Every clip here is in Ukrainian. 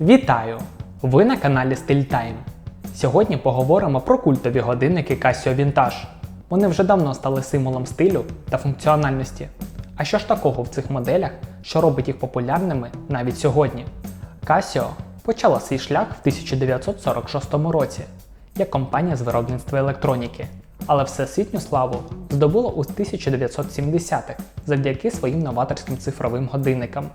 Вітаю! Ви на каналі Time. Сьогодні поговоримо про культові годинники Casio Vintage. Вони вже давно стали символом стилю та функціональності. А що ж такого в цих моделях, що робить їх популярними навіть сьогодні? Casio почала свій шлях в 1946 році як компанія з виробництва електроніки, але всесвітню славу здобула у 1970-х завдяки своїм новаторським цифровим годинникам.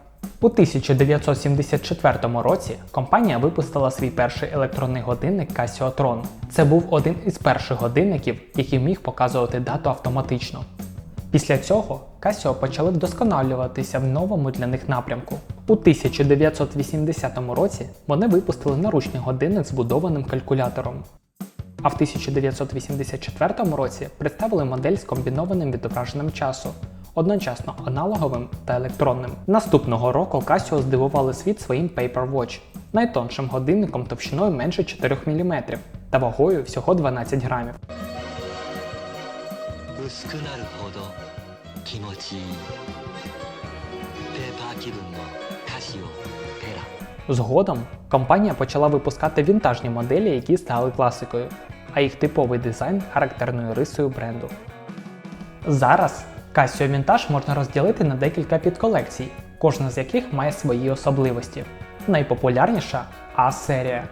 У 1974 році компанія випустила свій перший електронний годинник Casio. Це був один із перших годинників, який міг показувати дату автоматично. Після цього Casio почали вдосконалюватися в новому для них напрямку. У 1980 році вони випустили наручний годинник з будованим калькулятором. А в 1984 році представили модель з комбінованим відображенням часу, одночасно аналоговим та електронним. Наступного року Casio здивували світ своїм Paper Watch, найтоншим годинником товщиною менше 4 мм та вагою всього 12 грамів. Згодом компанія почала випускати вінтажні моделі, які стали класикою, а їх типовий дизайн характерною рисою бренду. Зараз Casio Vintage можна розділити на декілька підколекцій, кожна з яких має свої особливості. Найпопулярніша А-серія.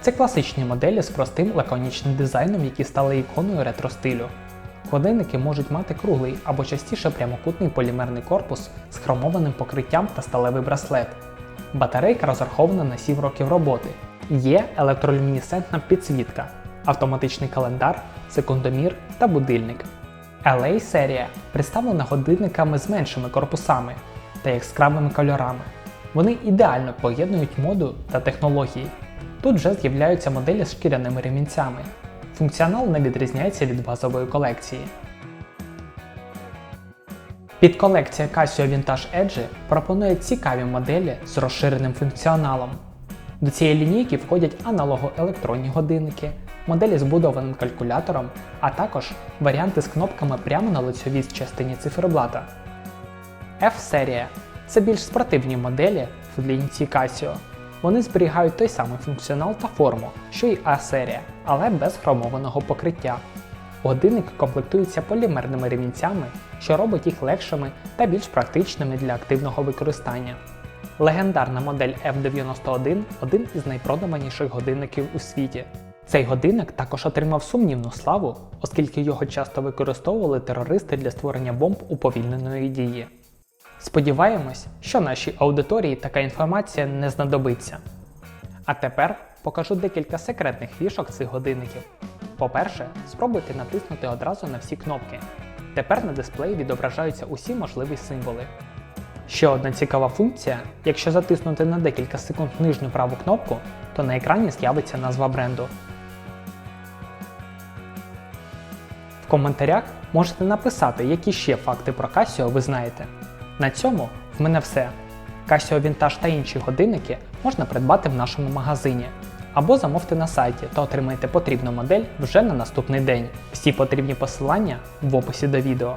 Це класичні моделі з простим лаконічним дизайном, які стали іконою ретро-стилю. Годинники можуть мати круглий або частіше прямокутний полімерний корпус з хромованим покриттям та сталевий браслет. Батарейка розрахована на 7 років роботи. Є електролюмінесцентна підсвітка, автоматичний календар, секундомір та будильник. LA серія представлена годинниками з меншими корпусами та яскравими кольорами. Вони ідеально поєднують моду та технології. Тут вже з'являються моделі з шкіряними ремінцями. Функціонал не відрізняється від базової колекції. Підколекція Casio Vintage Edge пропонує цікаві моделі з розширеним функціоналом. До цієї лінійки входять аналого-електронні годинники, моделі з будованим калькулятором, а також варіанти з кнопками прямо на лицьовій частині циферблата. F-серія це більш спортивні моделі в лінійці Casio. Вони зберігають той самий функціонал та форму, що й А-серія, але без хромованого покриття. Годинник комплектується полімерними ремінцями, що робить їх легшими та більш практичними для активного використання. Легендарна модель F91 один із найпродаваніших годинників у світі. Цей годинник також отримав сумнівну славу, оскільки його часто використовували терористи для створення бомб уповільненої дії. Сподіваємось, що нашій аудиторії така інформація не знадобиться. А тепер покажу декілька секретних фішок цих годинників. По-перше, спробуйте натиснути одразу на всі кнопки. Тепер на дисплеї відображаються усі можливі символи. Ще одна цікава функція: якщо затиснути на декілька секунд нижню праву кнопку, то на екрані з'явиться назва бренду. В коментарях можете написати, які ще факти про Casio ви знаєте. На цьому в мене все. Casio Vintage та інші годинники можна придбати в нашому магазині. Або замовте на сайті та отримайте потрібну модель вже на наступний день. Всі потрібні посилання в описі до відео.